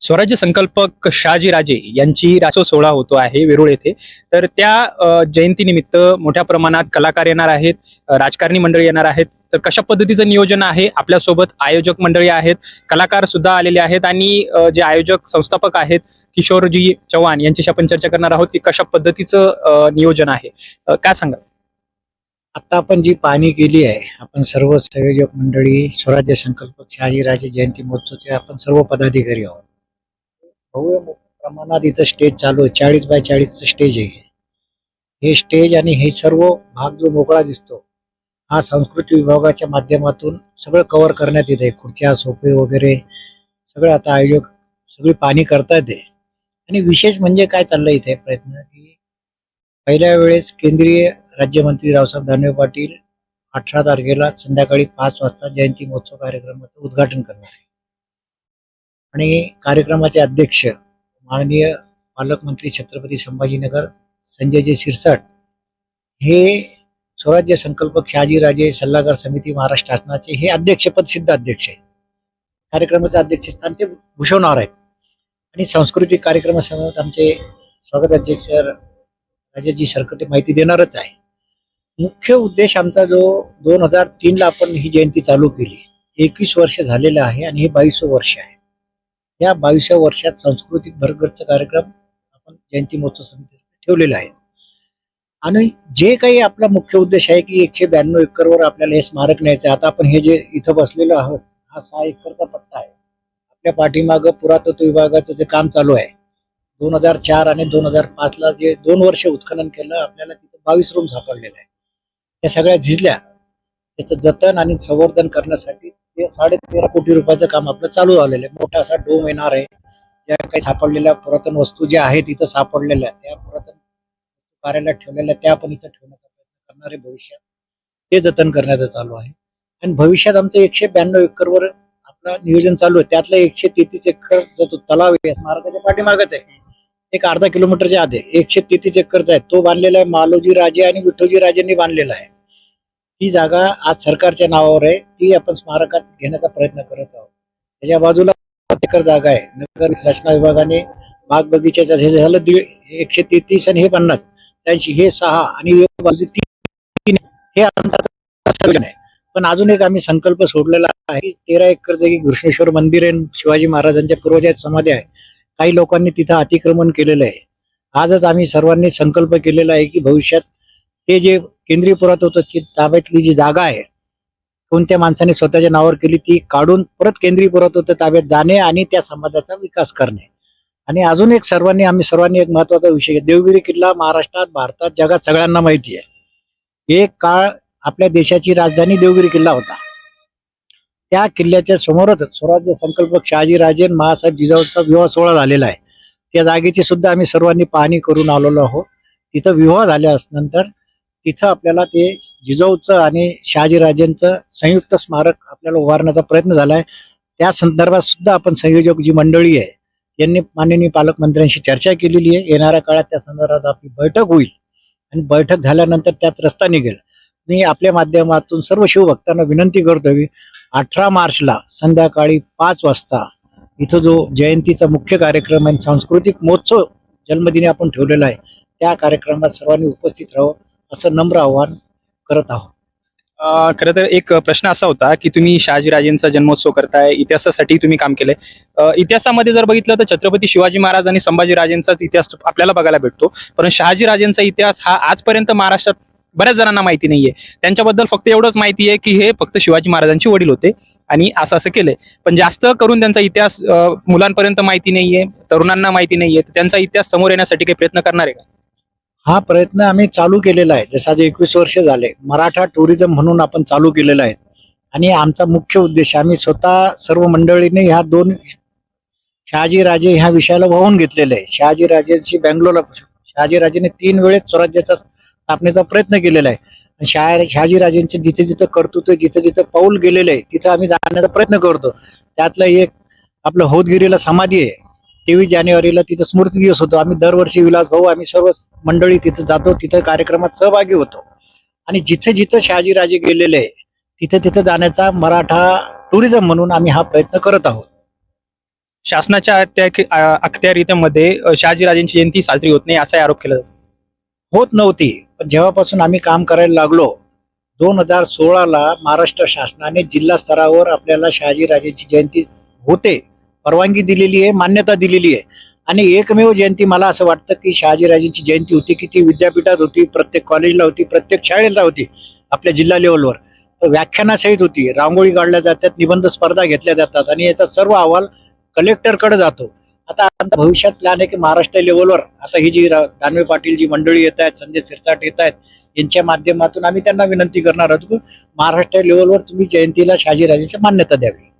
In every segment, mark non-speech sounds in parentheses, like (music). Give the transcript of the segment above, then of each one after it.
स्वराज्य संकल्पक शहाजी राजे यांची रासो सोहळा होतो आहे वेरूळ येथे. तर त्या जयंतीनिमित्त मोठ्या प्रमाणात कलाकार येणार आहेत राजकारणी मंडळी येणार आहेत. तर कशा पद्धतीचं नियोजन आहे? आपल्यासोबत आयोजक मंडळी आहेत कलाकार सुद्धा आलेले आहेत आणि जे आयोजक संस्थापक आहेत किशोरजी चव्हाण यांच्याशी आपण चर्चा करणार आहोत की कशा पद्धतीचं नियोजन आहे. काय सांगा आता आपण जी पाहणी केली आहे आपण सर्व संयोजक मंडळी स्वराज्य संकल्प शहाजीराजे जयंती महोत्सवचे आपण सर्व पदाधिकारी आहोत. भव्य मोठ्या प्रमाणात इथं स्टेज चालू आहे. चाळीस बाय चाळीसचं स्टेज आहे हे. स्टेज आणि हे सर्व भाग जो मोकळा दिसतो हा संस्कृती विभागाच्या माध्यमातून सगळं कव्हर करण्यात येत आहे खुर्च्या सोफे वगैरे सगळं आता आयोजक सगळी पाणी करतायत येते आणि विशेष म्हणजे काय चाललंय इथे? प्रयत्न की पहिल्या वेळेस केंद्रीय राज्यमंत्री रावसाहेब दानवे पाटील अठरा तारखेला संध्याकाळी पाच वाजता जयंती महोत्सव कार्यक्रमाचं उद्घाटन करणार आहे आणि कार्यक्रमाचे अध्यक्ष माननीय पालकमंत्री छत्रपती संभाजीनगर संजयजी शिरसाट हे स्वराज्य संकल्पक शहाजीराजे सल्लागार समिती महाराष्ट्र शासनाचे हे अध्यक्षपद सिद्ध अध्यक्ष आहेत. कार्यक्रमाचं अध्यक्षस्थान ते भूषवणार आहेत. आणि सांस्कृतिक कार्यक्रमासमोर आमचे स्वागताध्यक्ष राजाजी सरकटे माहिती देणारच आहे. मुख्य उद्देश आमचा जो दोन हजार तीनला आपण ही जयंती चालू केली. एकवीस वर्ष झालेलं आहे आणि हे बावीस वर्ष आहे. या बावीसव्या वर्षात सांस्कृतिक भरगतचा कार्यक्रम आपण जयंती महोत्सव समिती ठेवलेला आहे. आणि जे काही आपला मुख्य उद्देश आहे की एकशे ब्याण्णव एकरवर आपल्याला हे स्मारक न्यायचं आहे. आता आपण हे जे इथं बसलेलो आहोत हा सहा एकरचा पट्टा आहे. आपल्या पाठीमागं पुरातत्व विभागाचं जे काम चालू आहे दोन हजार चार आणि दोन हजार पाचला जे दोन वर्ष उत्खनन केलं आपल्याला तिथं बावीस रूम सापडलेले आहे त्या सगळ्या झिजल्या त्याचं जतन आणि संवर्धन करण्यासाठी ते साडे तेरा कोटी रुपयाचं काम आपलं चालू झालेलं आहे. मोठा असा डोम येणार आहे. ज्या काही सापडलेल्या पुरातन वस्तू ज्या आहेत इथं सापडलेल्या त्या पुरातन कार्यालयात ठेवलेल्या त्या आपण इथं ठेवण्याचा प्रयत्न करणारे भविष्यात. ते जतन करण्याचं चालू आहे. आणि भविष्यात आमचं एकशे ब्याण्णव एकरवर आपलं नियोजन चालू आहे. त्यातलं एकशे तेहतीस एकर जो तो तलाव आहे स्मारकाच्या पाठीमार्गच आहे. एक अर्धा किलोमीटरच्या आधी एकशे तेहतीस एकरचा आहे. तो बांधलेला आहे मालोजी राजे आणि विठोजी राजेंनी बांधलेला आहे. ती जागा आज सरकारच्या नावावर आहे. ती आपण स्मारकात घेण्याचा प्रयत्न करत आहोत. त्याच्या बाजूला एकर जागा आहे. नगर रचना विभागाने बाग बगीच्याचं हे झालं दीड एकशे तेहतीस आणि हे पन्नास. त्यांची हे सहा आणि बाजू तीन हे आमचं आहे. पण अजून एक आम्ही संकल्प सोडलेला आहे. तेरा एकर जागी घृष्णेश्वर मंदिर आहे. शिवाजी महाराजांच्या पूर्वजात समाधी आहे. काही लोकांनी तिथं अतिक्रमण केलेलं आहे. आजच आम्ही सर्वांनी संकल्प केलेला आहे की भविष्यात हे जे केंद्रीय पुरातत्वची ताब्यातली जी जागा आहे कोणत्या माणसाने स्वतःच्या नावावर केली ती काढून परत केंद्रीय पुरातत्व ताब्यात जाणे आणि त्या समाजाचा विकास करणे. आणि अजून एक सर्वांनी आम्ही सर्वांनी एक महत्त्वाचा विषय देवगिरी किल्ला महाराष्ट्रात भारतात जगात सगळ्यांना माहिती आहे. एक काळ आपल्या देशाची राजधानी देवगिरी किल्ला होता. त्या किल्ल्याच्या समोरच स्वराज्य संकल्पक शहाजी राजे आणि महासाहेब जिजाऊचा विवाह सोहळा झालेला आहे. त्या जागेची सुद्धा आम्ही सर्वांनी पाहणी करून आलेलो आहोत. तिथं विवाह झाल्यानंतर तिथं आपल्याला ते जिजाऊचं आणि शहाजीराजेंचं संयुक्त स्मारक आपल्याला उभारण्याचा प्रयत्न झाला आहे त्या संदर्भात सुद्धा आपण संयोजक जी मंडळी आहे यांनी माननीय पालकमंत्र्यांशी चर्चा केलेली आहे. येणाऱ्या काळात त्या संदर्भात आपली बैठक होईल. आणि बैठक झाल्यानंतर त्यात रस्ता निघेल. मी आपल्या माध्यमातून सर्व शिवभक्तांना विनंती करतो की अठरा मार्चला संध्याकाळी पाच वाजता इथं जो जयंतीचा मुख्य कार्यक्रम आहे सांस्कृतिक महोत्सव जन्मदिनी आपण ठेवलेला आहे त्या कार्यक्रमात सर्वांनी उपस्थित राहावं. असं नम्र आवाहन करत आहोत. खर खरं तर एक प्रश्न असा होता की तुम्ही शहाजीराजेंचा जन्मोत्सव करताय इतिहासासाठी तुम्ही काम केलंय. इतिहासामध्ये जर बघितलं तर छत्रपती शिवाजी महाराज आणि संभाजीराजेंचाच इतिहास आपल्याला बघायला भेटतो. पण शहाजीराजेंचा इतिहास हा आजपर्यंत महाराष्ट्रात बऱ्याच जणांना माहिती नाहीये. त्यांच्याबद्दल फक्त एवढंच माहिती आहे की हे फक्त शिवाजी महाराजांचे वडील होते आणि असं असं केलंय. पण जास्त करून त्यांचा इतिहास मुलांपर्यंत माहिती नाहीये तरुणांना माहिती नाहीये. त्यांचा इतिहास समोर येण्यासाठी काही प्रयत्न करणार आहे का? हा प्रयत्न आम्ही चालू केलेला आहे. जसं आज एकवीस वर्ष झाले मराठा टुरिझम म्हणून आपण चालू केलेला आहे. आणि आमचा मुख्य उद्देश आम्ही स्वतः सर्व मंडळीने ह्या दोन शहाजीराजे ह्या विषयाला वाहून घेतलेलं आहे. शहाजीराजेंची बँगलोरला शहाजीराजेने तीन वेळेस स्वराज्याचा स्थापनेचा प्रयत्न केलेला आहे. आणि शहा शहाजीराजेंचे जिथे जिथं कर्तृत्व जिथं जिथं पाऊल गेलेलं आहे तिथं आम्ही जाण्याचा प्रयत्न करतो. त्यातलं एक आपलं होतगिरीला समाधी आहे. तेवीस जानेवारीला तिथं स्मृती दिवस होतो. आम्ही दरवर्षी विलास भाऊ आम्ही सर्व मंडळी तिथं जातो. तिथं कार्यक्रमात सहभागी होतो. आणि जिथे जिथं शहाजीराजे गेलेले आहे तिथे तिथं जाण्याचा मराठा टुरिझम म्हणून आम्ही हा प्रयत्न करत आहोत. शासनाच्या अत्या- अ- अखत्यारीत्यामध्ये अ, शहाजीराजेंची जयंती साजरी होत नाही असा आरोप केला जातो. होत नव्हती. पण जेव्हापासून आम्ही काम करायला लागलो दोन हजार सोळाला महाराष्ट्र शासनाने जिल्हा स्तरावर आपल्याला शहाजीराजेची जयंती होते. परवानगी दिलेली आहे मान्यता दिलेली आहे. आणि एकमेव जयंती मला असं वाटतं की शहाजीराजेंची जयंती होती की ती विद्यापीठात होती प्रत्येक कॉलेजला होती प्रत्येक शाळेला होती आपल्या जिल्हा लेवलवर व्याख्यानासहित होती. रांगोळी काढल्या जातात निबंध स्पर्धा घेतल्या जातात आणि याचा सर्व अहवाल कलेक्टरकडे जातो. आता आता भविष्यात प्लॅन आहे की महाराष्ट्र लेवलवर आता ही जी रा- दानवे पाटील जी मंडळी येत आहेत संजय सिरसाट येत आहेत यांच्या माध्यमातून आम्ही त्यांना विनंती करणार आहोत की महाराष्ट्र लेवलवर तुम्ही जयंतीला शहाजीराजेची मान्यता द्यावी.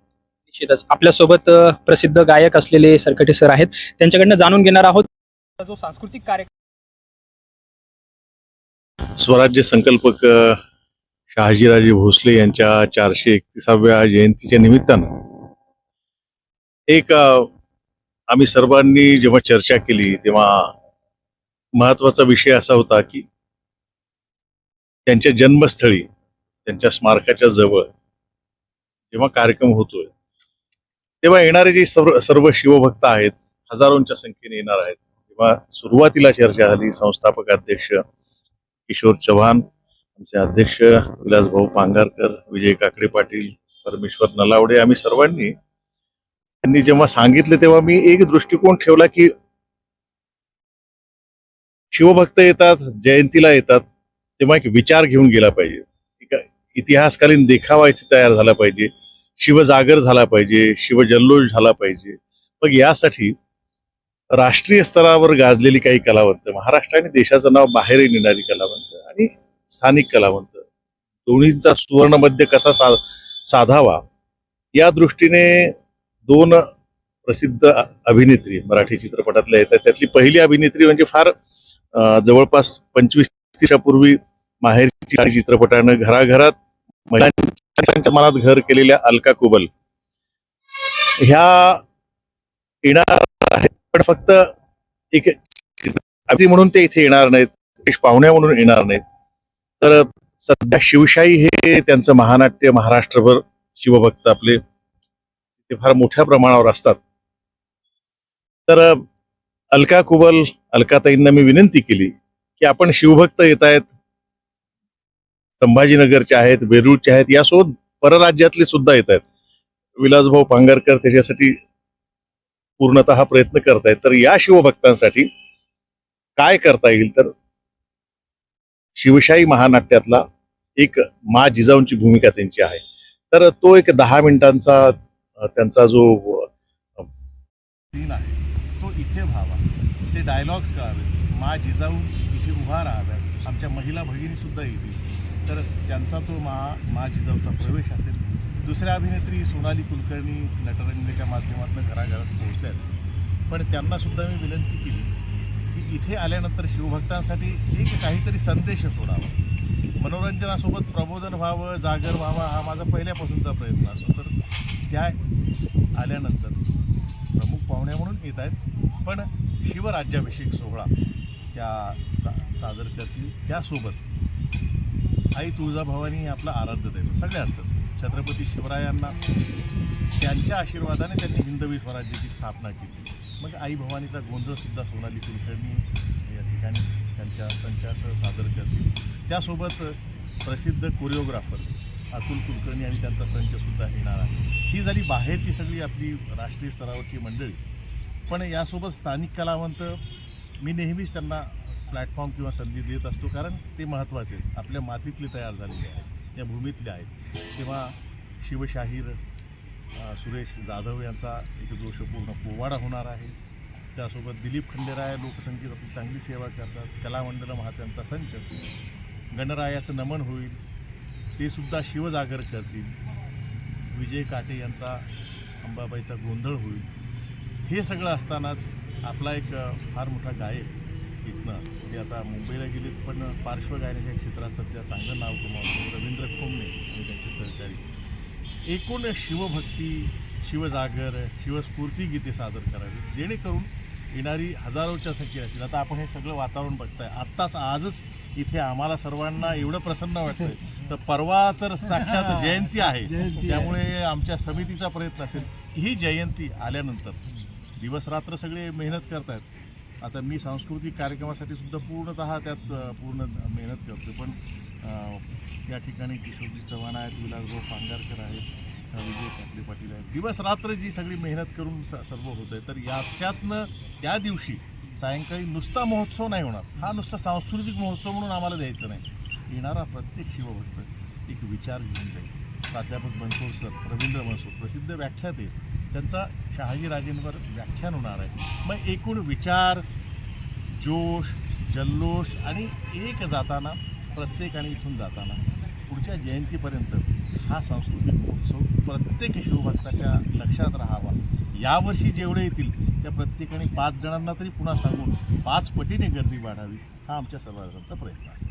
निश्चितच आपल्यासोबत प्रसिद्ध गायक असलेले सरकटे सर आहेत. त्यांच्याकडनं जाणून घेणार आहोत. जो सांस्कृतिक कार्यक्रम स्वराज्य संकल्पक शहाजीराजे भोसले यांच्या चारशे एकतीसाव्या जयंतीच्या निमित्तानं एक आम्ही सर्वांनी जेव्हा चर्चा केली तेव्हा महत्त्वाचा विषय असा होता की त्यांच्या जन्मस्थळी त्यांच्या स्मारकाच्या जवळ जेव्हा कार्यक्रम होतोय तेव्हा येणारे जे सर्व सर्व शिवभक्त आहेत हजारोंच्या संख्येने येणार आहेत. तेव्हा सुरुवातीला चर्चा झाली संस्थापक अध्यक्ष किशोर चव्हाण आमचे अध्यक्ष विलासभाऊ पांगारकर विजय काकडे पाटील परमेश्वर नलावडे आम्ही सर्वांनी त्यांनी जेव्हा सांगितले तेव्हा मी एक दृष्टिकोन ठेवला की शिवभक्त येतात जयंतीला येतात तेव्हा एक विचार घेऊन गेला पाहिजे. इतिहासकालीन देखावा इथे तयार झाला पाहिजे. शिवजागर झाला पाहिजे शिवजल्लोष झाला पाहिजे. मग यासाठी राष्ट्रीय स्तरावर गाजलेली काही कलावंत महाराष्ट्र आणि देशाचं नाव बाहेरही नेणारी कलावंत आणि स्थानिक कलावंत. दोन्हींचा सुवर्णमध्य कसा सा साधावा? या दृष्टीने दोन प्रसिद्ध अभिनेत्री मराठी चित्रपटातल्या येतात. त्यातली पहिली अभिनेत्री म्हणजे फार जवळपास पंचवीस वर्षापूर्वी माहेरची चित्रपटानं घराघरात त्यांच्या मनात घर केलेल्या अलका कुबल. ह्या येणार आहेत पण फक्त एक म्हणून ते इथे येणार नाहीत पाहुण्या म्हणून येणार नाहीत. तर सध्या शिवशाही हे त्यांचं महानाट्य महाराष्ट्रभर शिवभक्त आपले ते फार मोठ्या प्रमाणावर असतात. तर अलका कुबल अलकाताईंना मी विनंती केली की आपण शिवभक्त येत आहेत संभाजीनगरचे आहेत वेरूळचे आहेत यासोबत परराज्यातले सुद्धा येत आहेत. विलासभाऊ पांगरकर त्याच्यासाठी पूर्णतः प्रयत्न करतायत. तर या शिवभक्तांसाठी काय करता येईल? तर शिवशाही महानाट्यातला एक मा जिजाऊंची भूमिका त्यांची आहे. तर तो एक दहा मिनिटांचा त्यांचा जो सीन आहे तो इथे व्हावा. ते डायलॉग्स कळावे मा जिजाऊ इथे उभा राहाव्यात. आमच्या महिला भगिनी सुद्धा येतील. तर त्यांचा तो मा मा जिजाऊचा प्रवेश असेल दुसऱ्या अभिनेत्री सोनाली कुलकर्णी नटरंगच्या माध्यमातून घराघरात पोहोचल्यात पण त्यांनासुद्धा मी विनंती केली की इथे आल्यानंतर शिवभक्तांसाठी एक काहीतरी संदेश सोडावा. मनोरंजनासोबत प्रबोधन व्हावं जागर व्हावा हा माझा पहिल्यापासूनचा प्रयत्न असतो. तर त्या आल्यानंतर प्रमुख पाहुण्या म्हणून येत आहेत. पण शिवराज्याभिषेक सोहळा त्या सा सादर करतील त्यासोबत आई तुळजाभवानी हे आपलं आराध्य दैव सगळ्यांचंच छत्रपती शिवरायांना त्यांच्या आशीर्वादाने त्यांनी हिंदवी स्वराज्याची स्थापना केली. मग आई भवानीचा गोंधळसुद्धा सोनाली कुलकर्णी या ठिकाणी त्यांच्या संचासह सादर करतील त्यासोबत प्रसिद्ध कोरिओग्राफर अतुल कुलकर्णी आणि त्यांचा संचसुद्धा येणार आहे. ही झाली बाहेरची सगळी आपली राष्ट्रीय स्तरावरची मंडळी. पण यासोबत स्थानिक कलावंत मी नेहमीच त्यांना प्लॅटफॉर्म किंवा संधी देत असतो कारण ते महत्त्वाचे आपल्या मातीतले तयार झालेले आहेत या भूमीतले आहेत. तेव्हा शिवशाहीर सुरेश जाधव यांचा एक जोशपूर्ण पोवाडा होणार आहे. त्यासोबत दिलीप खंडेराय लोकसंगीत आपली चांगली सेवा करतात. कलामंडल महात्यांचा संच. गणरायाचं नमन होईल. ते सुद्धा शिवजागर करतील. विजय काटे यांचा अंबाबाईचा गोंधळ होईल. हे सगळं असतानाच आपला एक फार मोठा गायक इथनं. ते आता मुंबईला गेलेत पण पार्श्वगायनाच्या क्षेत्रात सध्या चांगलं नाव कमावतो रवींद्र खोमणे आणि त्यांचे सहकारी. एकूण शिवभक्ती शिवजागर शिवस्फूर्ती गीते सादर करावी जेणेकरून येणारी हजारोच्या संख्या असेल. आता आपण हे सगळं वातावरण बघताय. आत्ताच आजच इथे आम्हाला सर्वांना एवढं प्रसन्न वाटतंय. तर परवा तर साक्षात (laughs) जयंती आहे. त्यामुळे आमच्या समितीचा प्रयत्न असेल. ही जयंती आल्यानंतर दिवस रात्र सगळे मेहनत करतायत. आता मी सांस्कृतिक कार्यक्रमासाठी सुद्धा पूर्णतः त्यात पूर्ण मेहनत करतो पण या ठिकाणी किशोरजी चव्हाण आहेत विलासभाऊ पांगारकर आहेत विजय काकडे पाटील आहेत. दिवस रात्र जी सगळी मेहनत करून स- सर्व होत आहे. तर याच्यातनं त्या दिवशी सायंकाळी नुसता महोत्सव नाही होणार. हा नुसता सांस्कृतिक महोत्सव म्हणून आम्हाला द्यायचा नाही. येणारा प्रत्येक शिवभक्त एक विचार घेऊन जाईल. प्राध्यापक बनसोड सर रवींद्र बनसोड प्रसिद्ध व्याख्याते त्यांचा शहाजीराजेंवर व्याख्यान होणार आहे. मग एकूण विचार जोश जल्लोष आणि एक जाताना प्रत्येकाने इथून जाताना पुढच्या जयंतीपर्यंत हा सांस्कृतिक महोत्सव प्रत्येक शिवभक्ताच्या लक्षात राहावा. यावर्षी जेवढे येतील त्या प्रत्येकाने पाच जणांना तरी पुन्हा सांगून पाच पटीने गर्दी वाढावी हा आमच्या सर्वांचा प्रयत्न आहे.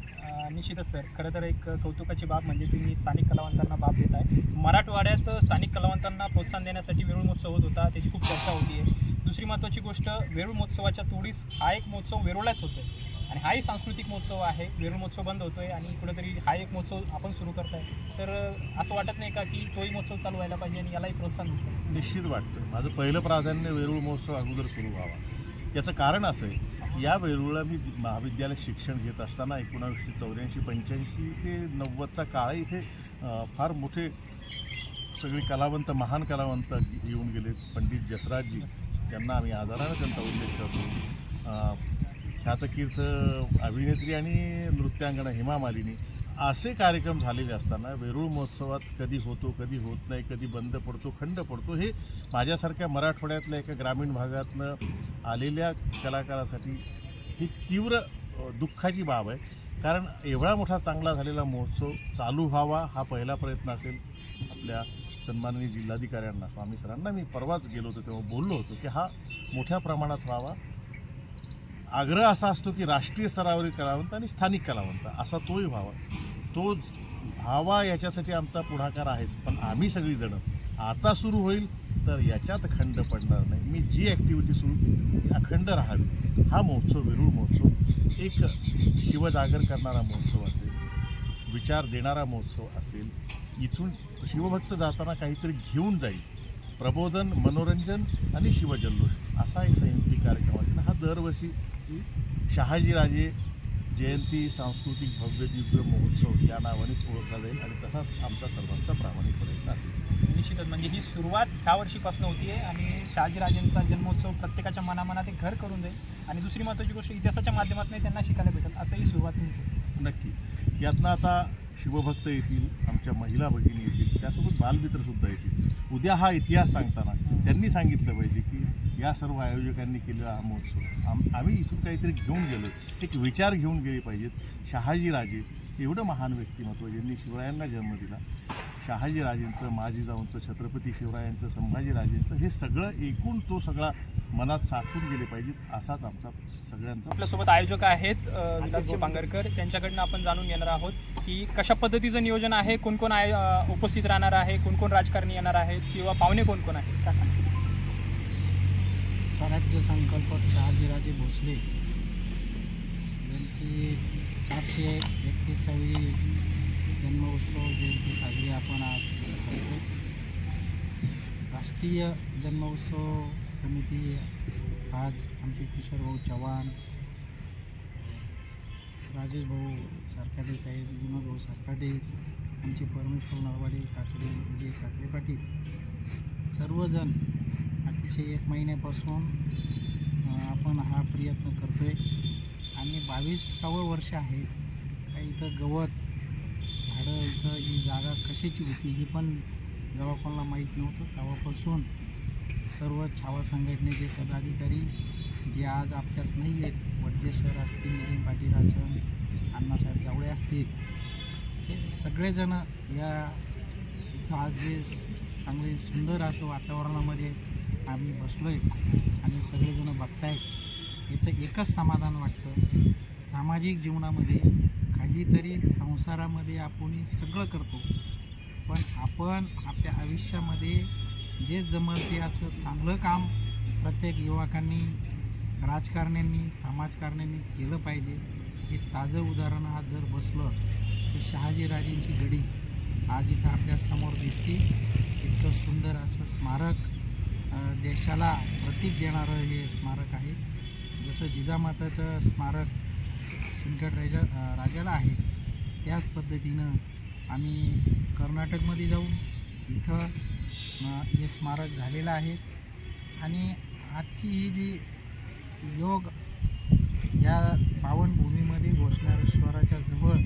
निश्चितच सर. खरं तर एक कौतुकाची बाब म्हणजे तुम्ही स्थानिक कलावंतांना बाब देत आहे मराठवाड्यात स्थानिक कलावंतांना प्रोत्साहन देण्यासाठी वेरूळ महोत्सव होत होता त्याची खूप चर्चा होती. आहे दुसरी महत्त्वाची गोष्ट वेरूळ महोत्सवाच्या तोडीस हा एक महोत्सव वेरूळलाच होतो आहे आणि हाही सांस्कृतिक महोत्सव आहे. वेरूळ महोत्सव बंद होतो आहे आणि कुठेतरी हा एक महोत्सव आपण सुरू करताय. तर असं वाटत नाही का की तोही महोत्सव चालू व्हायला पाहिजे आणि यालाही प्रोत्साहन निश्चित वाटतं. माझं पहिलं प्राधान्य वेरूळ महोत्सव अगोदर सुरू व्हावा. याचं कारण असं आहे या वेरूळला मी महाविद्यालय शिक्षण घेत असताना एकोणावीसशे चौऱ्याऐंशी पंच्याऐंशी ते नव्वदचा काळ इथे फार मोठे सगळे कलावंत महान कलावंत येऊन गेले. पंडित जसराजजी त्यांना आम्ही आदरानं त्यांचा उल्लेख करतो. ख्यातकीर्थ अभिनेत्री आणि नृत्यांगना हेमा मालिनी असे कार्यक्रम झालेले असताना वेरूळ महोत्सवात कधी होतो कधी होत नाही कधी बंद पडतो खंड पडतो हे माझ्यासारख्या मराठवाड्यातल्या एका ग्रामीण भागातनं आलेल्या कलाकारासाठी ही तीव्र दुःखाची बाब आहे. कारण एवढा मोठा चांगला झालेला महोत्सव चालू व्हावा हा पहिला प्रयत्न असेल आपल्या सन्माननीय जिल्हाधिकाऱ्यांना. स्वामी सरांना मी परवाच गेलो होतो तेव्हा बोललो होतो की हा मोठ्या प्रमाणात व्हावा. आग्रह असा असतो की राष्ट्रीय स्तरावरील कलावंत आणि स्थानिक कलावंत असा तोही व्हावा. तो व्हावा याच्यासाठी आमचा पुढाकार आहेच. पण आम्ही सगळीजणं आता सुरू होईल तर याच्यात खंड पडणार नाही. मी जी ॲक्टिव्हिटी सुरू केली ती अखंड राहावी. हा महोत्सव वेरूळ महोत्सव. एक शिवजागर करणारा महोत्सव असेल विचार देणारा महोत्सव असेल इथून शिवभक्त जाताना काहीतरी घेऊन जाईल. प्रबोधन मनोरंजन आणि शिवजल्लोष असा एक संयुक्तिक कार्यक्रम असेल. हा दरवर्षी शहाजीराजे जयंती सांस्कृतिक भव्य दिव्य महोत्सव या नावानेच ओळखला जाईल आणि तसाच आमचा सर्वांचा प्रामाणिक प्रयत्न असेल. निश्चितच. म्हणजे ही सुरुवात ह्या वर्षीपासून होती आहे आणि शहाजीराजेंचा जन्मोत्सव प्रत्येकाच्या मनामनात एक घर करून जाईल आणि दुसरी महत्त्वाची गोष्ट इतिहासाच्या माध्यमातून त्यांना शिकायला भेटेल असंही सुरुवात नक्की. यातनं आता शिवभक्त येतील आमच्या महिला भगिनी येतील त्यासोबत बालमित्रसुद्धा येतील. उद्या हा इतिहास सांगताना त्यांनी सांगितलं पाहिजे की या सर्व आयोजकांनी केलेला हा महोत्सव. आम आम्ही इथून काहीतरी घेऊन गेलो. एक विचार घेऊन गेले पाहिजेत. शहाजीराजे एवढं महान व्यक्तिमत्व ज्यांनी शिवरायांना जन्म दिला शहाजीराजेंचं माजीजाऊंचं छत्रपती शिवरायांचं संभाजीराजेंचं हे सगळं एकूण तो सगळा मनात साठवून गेले पाहिजेत असाच आमचा सगळ्यांचा आपल्यासोबत आयोजक आहेत अ, विलासभाऊ पांगरकर. त्यांच्याकडनं आपण जाणून घेणार आहोत की कशा पद्धतीचं नियोजन आहे कोण कोण आय उपस्थित राहणार आहे कोण कोण राजकारणी येणार आहेत किंवा पाहुणे कोण कोण आहेत? काय सांगा स्वराज्य संकल्पक शहाजीराजे भोसले. यांची चारशे एकतीसावी जन्मोत्सव जयंती साजरी आपण आज करतो. राष्ट्रीय जन्मोत्सव समिती आज आमचे किशोर भाऊ चव्हाण राजेश भाऊ सरकाटे साहेब विनोद भाऊ सरकाटे आमचे परमेश्वर नरवाडे काकडे विजय काकडे पाटील सर्वजण अतिशय एक महिन्यापासून आपण हा प्रयत्न करतो आहे आणि बावीसावं वर्ष आहे. काही इथं गवत झाडं इथं ही जागा कशाची होती ही पण जेव्हा कोणाला माहीत नव्हतं तेव्हापासून सर्व छावा संघटनेचे पदाधिकारी जे आज आपल्यात नाही आहेत वडजे सर असतील नितीन पाटील असं अण्णासाहेब जावळे असतील हे सगळेजण या इथं आज जे चांगले सुंदर असं वातावरणामध्ये आम्ही बसलो आहे आणि सगळेजण बघतायत. याचं एकच समाधान वाटतं. सामाजिक जीवनामध्ये काहीतरी संसारामध्ये आपण सगळं करतो. पण आपण आपल्या आयुष्यामध्ये जे जमल ते असं चांगलं काम प्रत्येक युवकांनी राजकारण्यांनी समाजकारण्यांनी केलं पाहिजे. हे ताजं उदाहरण आज जर बसलं तर शहाजीराजेंची गडी आज इथं आपल्यासमोर दिसते. इतकं सुंदर असं स्मारक देशाला प्रतीक देणारं हे स्मारक आहे. जसं जिजामाताचं स्मारक सिंदखेड राजा राजाला आहे त्याच पद्धतीनं आम्ही कर्नाटकमध्ये जाऊन इथं हे स्मारक झालेलं आहे. आणि आजची ही जी योग या पावनभूमीमध्ये घोषणारेश्वराच्या जवळ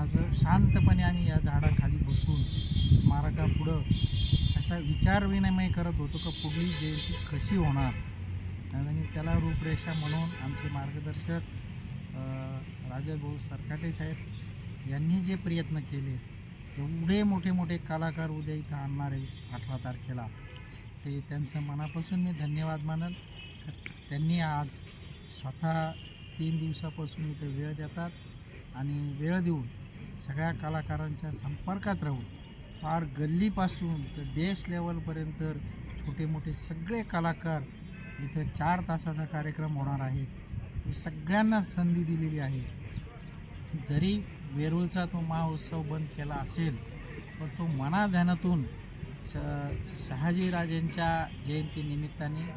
आज शांतपणे आम्ही या झाडाखाली बसून स्मारकापुढं असा विचार विनिमय करत होतो का पुढली जयंती कशी होणार? आणि त्याला रूपरेषा म्हणून आमचे मार्गदर्शक राजा राजाभाऊ सरकाटे साहेब यांनी जे प्रयत्न केले एवढे मोठे मोठे कलाकार उद्या इथं आणणार आहे अठरा तारखेला. ते त्यांचं मनापासून मी धन्यवाद मानल. त्यांनी आज स्वतः तीन दिवसापासून इथे वेळ देतात आणि वेळ देऊन सगळ्या कलाकारांच्या संपर्कात राहून फार गल्लीपासून तर देश लेवलपर्यंत छोटे मोठे सगळे कलाकार इथं चार तासाचा कार्यक्रम होणार आहे. सगळ्यांना संधी दिलेली आहे. जरी वेरूळचा तो महोत्सव बंद केला असेल पण तो मनाध्यानातून श शहाजीराजेंच्या जयंतीनिमित्ताने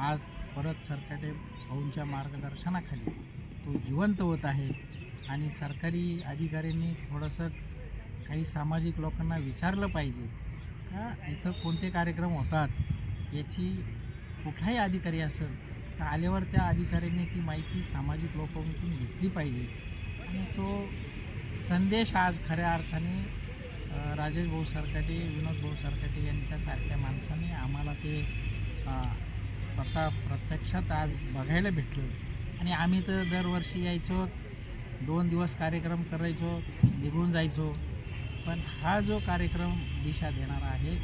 आज परत सरकाटे भाऊंच्या मार्गदर्शनाखाली तो जिवंत होत आहे. आणि सरकारी अधिकाऱ्यांनी थोडंसं काही सामाजिक लोकांना विचारलं पाहिजे का इथं कोणते कार्यक्रम होतात याची कुठलाही अधिकारी असेल तर आल्यावर त्या अधिकाऱ्यांनी ती माहिती सामाजिक लोकांकडून घेतली पाहिजे. आणि तो संदेश आज खऱ्या अर्थाने राजेश भाऊ सरकाटे विनोद भाऊ सरकाटे यांच्यासारख्या माणसाने आम्हाला ते स्वतः प्रत्यक्षात आज बघायला भेटलं. आणि आम्ही तर दरवर्षी यायचो दोन दिवस कार्यक्रम करायचो निघून जायचो. पण हा जो कार्यक्रम दिशा देणारा आहे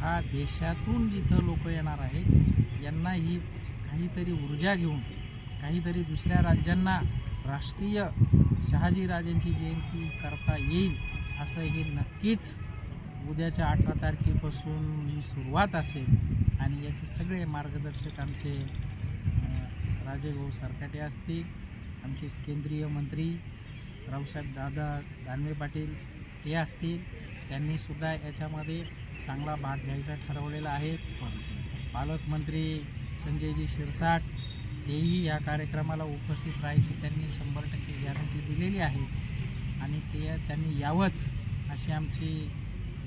हा देशातून जिथं लोक येणार आहेत यांना ही काहीतरी ऊर्जा घेऊन काहीतरी दुसऱ्या राज्यांना राष्ट्रीय शहाजीराजांची जयंती करता येईल असं हे नक्कीच उद्याच्या अठरा तारखेपासून ही सुरुवात असेल. आणि याचे सगळे मार्गदर्शक आमचे राजेभाऊ सरकाटे असतील आमचे केंद्रीय मंत्री रावसाहेब दादा दानवे पाटील हे असतील. त्यांनीसुद्धा याच्यामध्ये चांगला भाग घ्यायचा ठरवलेला आहे. पालकमंत्री संजयजी शिरसाट तेही या कार्यक्रमाला उपस्थित राहायची त्यांनी शंभर टक्के गॅरंटी दिलेली आहे. आणि ते त्यांनी यावंच अशी आमची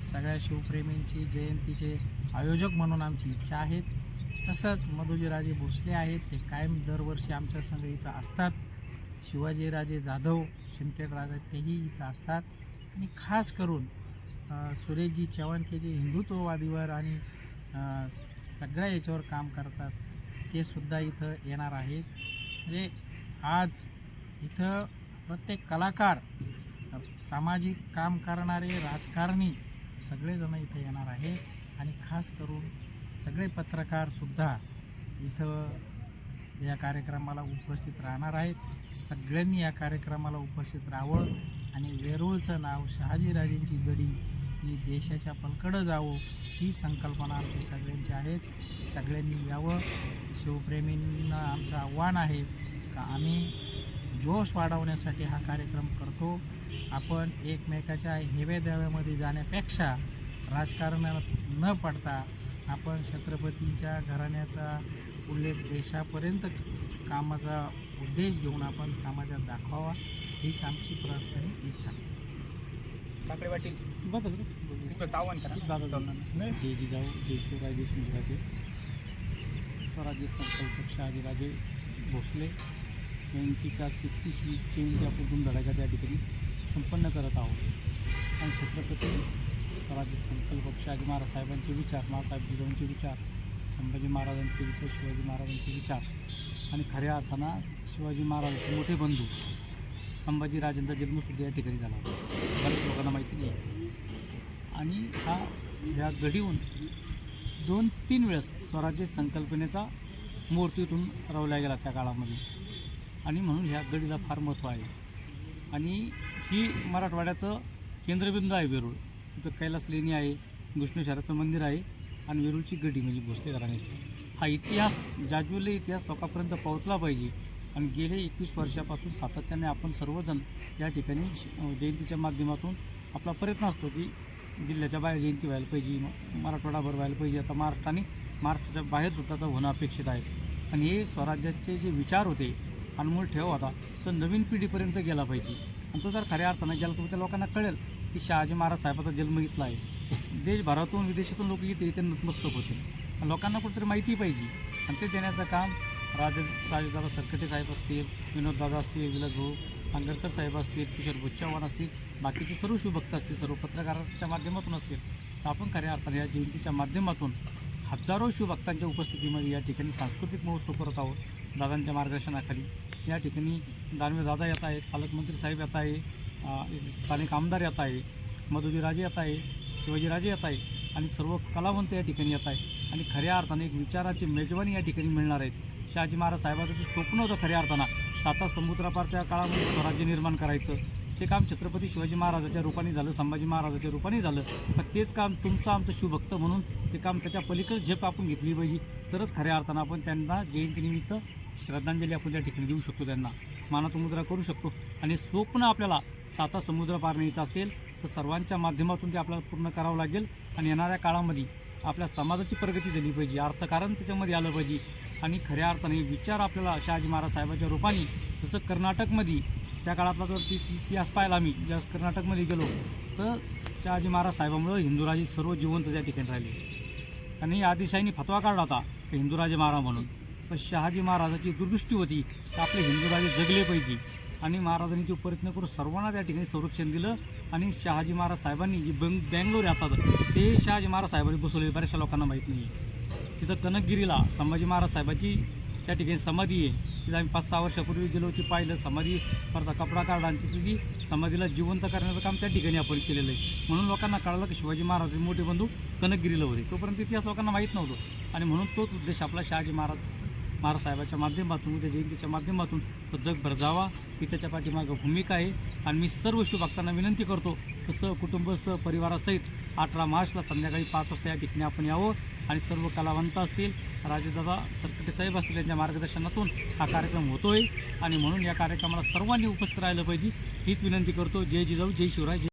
सगळ्या शिवप्रेमींची जयंतीचे आयोजक म्हणून आमची इच्छा आहे. तसंच मधुजीराजे भोसले आहेत ते कायम दरवर्षी आमच्या संघ इथं असतात. शिवाजीराजे जाधव शिंदखेड राजा तेही इथं असतात. आणि खास करून सुरेशजी चव्हाणके जे हिंदुत्ववादीवर आणि सगळ्या याच्यावर काम करतात ते सुद्धा इथं येणार आहेत. म्हणजे आज इथं प्रत्येक कलाकार सामाजिक काम करणारे राजकारणी सगळेजण इथं येणार आहे. आणि खास करून सगळे पत्रकारसुद्धा इथं या कार्यक्रमाला उपस्थित राहणार आहेत. सगळ्यांनी या कार्यक्रमाला उपस्थित राहावं आणि वेरूळचं नाव शहाजीराजेंची गडी आणि देशाच्या पलकडं जावं ही संकल्पना आमची सगळ्यांची आहेत सगळ्यांनी यावं. शिवप्रेमींना आमचं आव्हान आहे का आम्ही जोश वाढवण्यासाठी हा कार्यक्रम करतो. आपण एकमेकाच्या हेवे देव्यामध्ये जाण्यापेक्षा राजकारणात न पडता आपण छत्रपतींच्या घराण्याचा उल्लेख देशापर्यंत कामाचा उद्देश घेऊन आपण समाजात दाखवावा हीच आमची प्रार्थना इच्छा. ठाकरे पाटील तिकडं आव्हान करा. दादा जय जिजाऊ जय शिवराय देशमुखाचे स्वराज्य संकल्प शहाजीराजे भोसले यांची चारशे तीसवी जयंती आपण धुमधडाक्यात त्या ठिकाणी संपन्न करत आहोत. आणि छत्रपती स्वराज्य संकल्प शहाजी महाराज साहेबांचे विचार मासाहेब जिजाऊंचे विचार संभाजी महाराजांचे विचार शिवाजी महाराजांचे विचार. आणि खऱ्या अर्थानं शिवाजी महाराजांचे मोठे बंधू. संभाजीराजांचा जन्मसुद्धा या ठिकाणी झाला होता. बऱ्याच लोकांना माहिती नाही. आणि हा ह्या गडीहून दोन तीन वेळेस स्वराज्य संकल्पनेचा मूर्तीतून रवला गेला त्या काळामध्ये. आणि म्हणून ह्या गडीला फार महत्त्व आहे. आणि ही मराठवाड्याचं केंद्रबिंदू आहे वेरूळ. इथं कैलास लेणी आहे विष्णू शहराचं मंदिर आहे आणि वेरूळची गडी म्हणजे भोसले घराण्याची हा इतिहास जाज्वल्य इतिहास लोकांपर्यंत पोहोचला पाहिजे. आणि गेले एकवीस वर्षापासून सातत्याने आपण सर्वजण या ठिकाणी श- जयंतीच्या माध्यमातून आपला प्रयत्न असतो की जिल्ह्याच्या बाहेर जयंती व्हायला पाहिजे म- मराठवाडाभर व्हायला पाहिजे. आता महाराष्ट्राने महाराष्ट्राच्या बाहेरसुद्धा तर होणं अपेक्षित आहे. आणि हे स्वराज्याचे जे विचार होते अनमोल ठेव होता तर नवीन पिढीपर्यंत गेला पाहिजे. आणि तो जर खऱ्या अर्थानं गेला तर त्या लोकांना कळेल की शहाजी महाराज साहेबाचा जन्म इथला आहे. देशभरातून विदेशातून लोक इथे इथे नतमस्तक होते आणि लोकांना कुठेतरी माहिती पाहिजे. आणि ते देण्याचं काम राजे राजदादा सरकटे साहेब असतील विनोददादा असतील विलास भाऊ आंगरकर साहेब असतील किशोर बुच्चावान असतील बाकीचे सर्व शिवभक्त असतील सर्व पत्रकारांच्या माध्यमातून असेल तर आपण खऱ्या अर्थाने या जयंतीच्या माध्यमातून हजारो शिवभक्तांच्या उपस्थितीमध्ये या ठिकाणी सांस्कृतिक महोत्सव करत आहोत. दादांच्या मार्गदर्शनाखाली. या ठिकाणी दानवे दादा येत आहेत पालकमंत्री साहेब येत आहे स्थानिक आमदार येत आहे मधुजीराजे येत आहे शिवाजीराजे येत आहे आणि सर्व कलावंत या ठिकाणी येत आहे आणि खऱ्या अर्थाने एक विचाराची मेजवानी या ठिकाणी मिळणार आहेत शहाजी महाराज साहेबांचं जे स्वप्न होतं खऱ्या अर्थानं साता समुद्रापारच्या काळामध्ये स्वराज्य निर्माण करायचं ते काम छत्रपती शिवाजी महाराजाच्या रूपाने झालं संभाजी महाराजाच्या रूपाने झालं पण तेच काम तुमचं आमचं शिवभक्त म्हणून ते काम त्याच्या पलीकडे झेप आपण घेतली पाहिजे. तरच खऱ्या अर्थानं आपण त्यांना जयंतीनिमित्त श्रद्धांजली आपण त्या ठिकाणी देऊ शकतो त्यांना. मानाचा मुद्रा करू शकतो. आणि स्वप्न आपल्याला साता समुद्र पार न्यायचं असेल तर सर्वांच्या माध्यमातून ते आपल्याला पूर्ण करावं लागेल. आणि येणाऱ्या काळामध्ये आपल्या समाजाची प्रगती झाली पाहिजे अर्थकारण त्याच्यामध्ये आलं पाहिजे. आणि खऱ्या अर्थाने विचार आपल्याला शहाजी महाराज साहेबाच्या रूपाने जसं कर्नाटकमध्ये त्या काळातला जर ती इतिहास पाहिला आम्ही ज्यावेळेस कर्नाटकमध्ये गेलो तर शहाजी महाराज साहेबामुळं हिंदूराजे सर्व जिवंत त्या ठिकाणी राहिले. आणि आदिशाहीने फतवा काढला होता की हिंदूराजे महाराज म्हणून. पण शहाजी महाराजाची दुर्दृष्टी होती की आपले हिंदूराजे जगले पाहिजे. आणि महाराजांनी तो प्रयत्न करून सर्वांना त्या ठिकाणी संरक्षण दिलं. आणि शहाजी महाराज साहेबांनी जी बंग बँगलोर येतात ते शहाजी महाराज साहेबांनी बसवले बऱ्याचशा लोकांना माहीत नाही आहे तिथं कनकगिरीला संभाजी महाराज साहेबाची त्या ठिकाणी समाधी आहे. तिथं आम्ही पाच सहा वर्षापूर्वी गेलो ती पाहिलं. समाधी वरचा कपडा काढला आणि तिथे समाधीला जिवंत करण्याचं काम त्या ठिकाणी आपण केलेलं आहे. म्हणून लोकांना कळलं की शिवाजी महाराज मोठे बंधू कनकगिरीला होते. तोपर्यंत इतिहास लोकांना माहीत नव्हतं. आणि म्हणून तोच उद्देश आपला शहाजी महाराज महाराज साहेबाच्या माध्यमातून उद्या जयंतीच्या माध्यमातून तो जगभर जावा. ही त्याच्या पाठीमागं भूमिका आहे. आणि मी सर्व शिवभक्तांना विनंती करतो की सहकुटुंब सहपरिवारासहित अठरा मार्चला संध्याकाळी पाच वाजता या ठिकाणी आपण यावं. आणि सर्व कलावंत असतील राजेदादा सरकटे साहेब असतील यांच्या मार्गदर्शनातून हा कार्यक्रम होतोय. आणि म्हणून या कार्यक्रमाला सर्वांनी उपस्थित राहिलं पाहिजे हीच विनंती करतो. जय जिजाऊ जय शिवराय